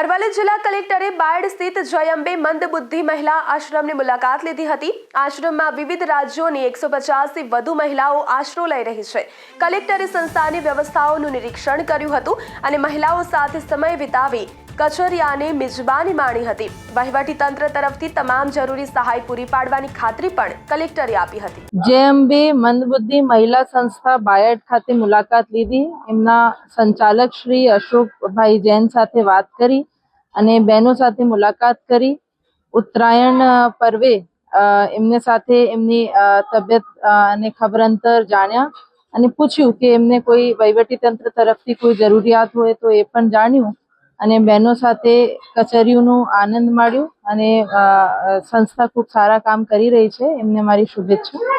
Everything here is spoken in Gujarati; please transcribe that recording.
અરવલ્લી જિલ્લા કલેક્ટરે બાયડ સ્થિત જયંબે મંદબુદ્ધિ મહિલા આશ્રમની મુલાકાત લીધી હતી. આશ્રમમાં વિવિધ રાજ્યોની એકસો પચાસથી વધુ મહિલાઓ આશરો લઈ રહી છે. કલેક્ટરે સંસ્થાની વ્યવસ્થાઓનું નિરીક્ષણ કર્યું હતું અને મહિલાઓ સાથે સમય વિતાવી કચરિયાની મિજબાની માણી હતી. વહીવટી તંત્ર તરફથી તમામ જરૂરી સહાય પૂરી પાડવાની ખાતરી પણ કલેક્ટરે આપી હતી. જેએમબી મંદબુદ્ધિ મહિલા સંસ્થા બાયડ ખાતે મુલાકાત લીધી. એમના સંચાલક શ્રી અશોકભાઈ જૈન સાથે વાત કરી અને બહેનો સાથે મુલાકાત કરી. ઉત્તરાયણ પર્વે એમને સાથે એમની તબિયત અને ખબર અંતર જાણ્યા અને પૂછ્યું કે એમને કોઈ વહીવટી તંત્ર તરફથી કોઈ જરૂરિયાત હોય તો એ પણ જાણ્યું. અને બહેનો સાથે કચેરીઓનું આનંદ માણ્યો અને સંસ્થા ખૂબ સારા કામ કરી રહી છે. એમને મારી શુભેચ્છા.